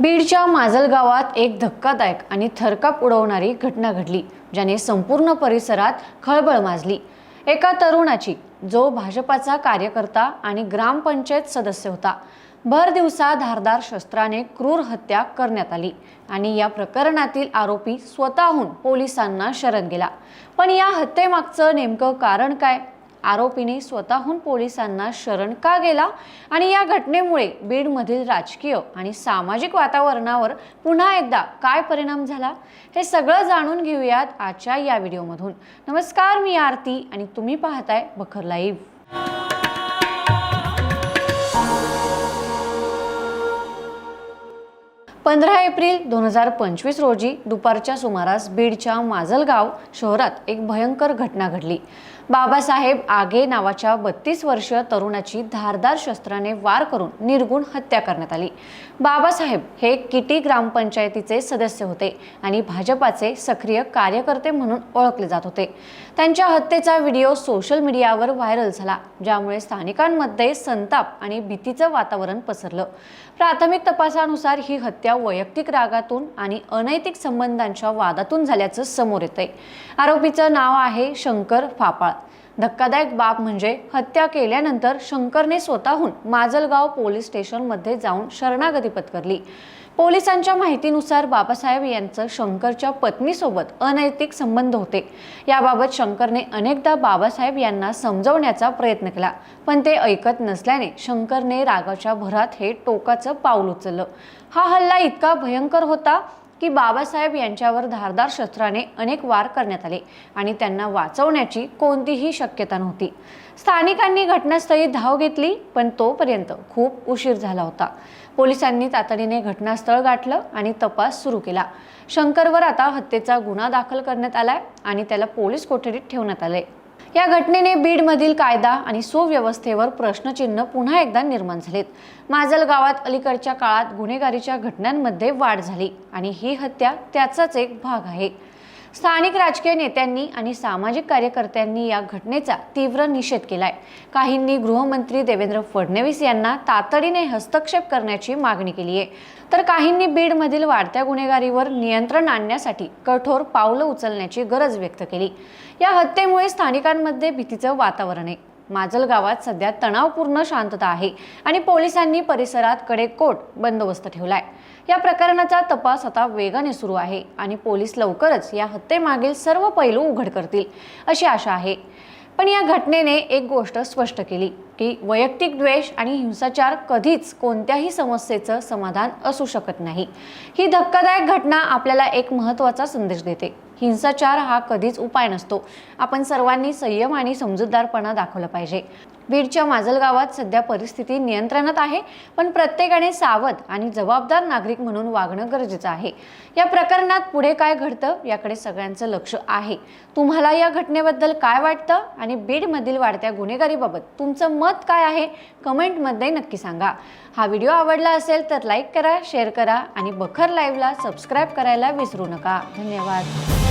बीडच्या माजल गावात एक धक्कादायक आणि थरकाप उडवणारी घटना घडली ज्याने संपूर्ण परिसरात खळबळ माजली. एका तरुणाची जो भाजपाचा कार्यकर्ता आणि ग्रामपंचायत सदस्य होता भर दिवसा धारदार शस्त्राने क्रूर हत्या करण्यात आली आणि या प्रकरणातील आरोपी स्वतःहून पोलिसांना शरण गेला. पण या हत्येमागचं नेमकं कारण काय? आरोपीने स्वतःहून पोलिसांना शरण का गेला? आणि या घटनेमुळे बीडमधील राजकीय आणि सामाजिक वातावरणावर पुन्हा एकदा काय परिणाम झाला? हे सगळं जाणून घेऊयात आजच्या या व्हिडिओमधून. नमस्कार मी आरती आणि तुम्ही पाहताय बखर लाईव्ह. पंधरा एप्रिल दोन हजार पंचवीस रोजी दुपारच्या सुमारास बीडच्या माजलगाव शहरात एक भयंकर घटना घडली. बाबासाहेब आगे नावाच्या बत्तीस वर्षीय तरुणाची धारदार शस्त्राने वार करून निर्गुण हत्या करण्यात आली. बाबासाहेब हे किटी ग्रामपंचायतीचे सदस्य होते आणि भाजपाचे सक्रिय कार्यकर्ते म्हणून ओळखले जात होते. त्यांच्या हत्येचा व्हिडिओ सोशल मीडियावर व्हायरल झाला ज्यामुळे स्थानिकांमध्ये संताप आणि भीतीचं वातावरण पसरलं. प्राथमिक तपासानुसार ही हत्या वैयक्तिक रागातून आणि अनैतिक संबंधांच्या वादातून झाल्याचं समोर येतंय. आरोपीचं नाव आहे शंकर फापाळ. धक्कादायक बाब म्हणजे हत्या केल्यानंतर शंकरने स्वतःहून माजलगाव पोलीस स्टेशनमध्ये जाऊन शरणागती पत्करली. पोलिसांच्या माहितीनुसार बाबासाहेब यांचं शंकरच्या पत्नीसोबत अनैतिक संबंध होते. याबाबत शंकरने अनेकदा बाबासाहेब यांना समजवण्याचा प्रयत्न केला पण ते ऐकत नसल्याने शंकरने रागाच्या भरात हे टोकाचं पाऊल उचललं. हा हल्ला इतका भयंकर होता की बाबासाहेब यांच्यावर धारदार शस्त्राने अनेक वार करण्यात आले आणि त्यांना वाचवण्याची कोणतीही शक्यता नव्हती. स्थानिकांनी घटनास्थळी धाव घेतली पण तोपर्यंत खूप उशीर झाला होता. पोलिसांनी तातडीने घटनास्थळ गाठलं आणि तपास सुरू केला. शंकरवर आता हत्येचा गुन्हा दाखल करण्यात आलाय आणि त्याला पोलीस कोठडीत ठेवण्यात आले या घटनेने बीडमधील कायदा आणि सुव्यवस्थेवर प्रश्नचिन्ह पुन्हा एकदा निर्माण झालेत. माजल गावात अलीकडच्या काळात गुन्हेगारीच्या घटनांमध्ये वाढ झाली आणि ही हत्या त्याचाच एक भाग आहे. स्थानिक राजकीय नेत्यांनी आणि सामाजिक कार्यकर्त्यांनी या घटनेचा तीव्र निषेध केलाय. काहींनी गृहमंत्री देवेंद्र फडणवीस यांना तातडीने हस्तक्षेप करण्याची मागणी केली आहे. तर काहींनी बीडमधील वाढत्या गुन्हेगारीवर नियंत्रण आणण्यासाठी कठोर पावलं उचलण्याची गरज व्यक्त केली. या हत्येमुळे स्थानिकांमध्ये भीतीचं वातावरण आहे. माजल गावात सध्या तणावपूर्ण शांतता आहे आणि पोलिसांनी परिसरात कडेकोट बंदोबस्त ठेवलाय. या प्रकरणाचा तपास आता वेगाने सुरू आहे आणि पोलीस लवकरच या हत्येमागील सर्व पैलू उघड करतील अशी आशा आहे. पण या घटनेने एक गोष्ट स्पष्ट केली की वैयक्तिक द्वेष आणि हिंसाचार कधीच कोणत्याही समस्येचं समाधान असू शकत नाही. ही धक्कादायक घटना आपल्याला एक महत्त्वाचा संदेश देते. हिंसाचार हा कधीच उपाय नसतो. आपण सर्वांनी संयम आणि समजूतदारपणा दाखवला पाहिजे. बीडच्या माजल गावात सध्या परिस्थिती नियंत्रणात आहे पण प्रत्येकाने सावध आणि जबाबदार नागरिक म्हणून वागणं गरजेचं आहे. या प्रकरणात पुढे काय घडतं याकडे सगळ्यांचं लक्ष आहे. तुम्हाला या घटनेबद्दल काय वाटतं आणि बीडमधील वाढत्या गुन्हेगारीबाबत तुमचं मत काय आहे कमेंटमध्ये नक्की सांगा. हा व्हिडिओ आवडला असेल तर लाईक करा शेअर करा आणि बखर लाईव्हला सबस्क्राईब करायला विसरू नका. धन्यवाद.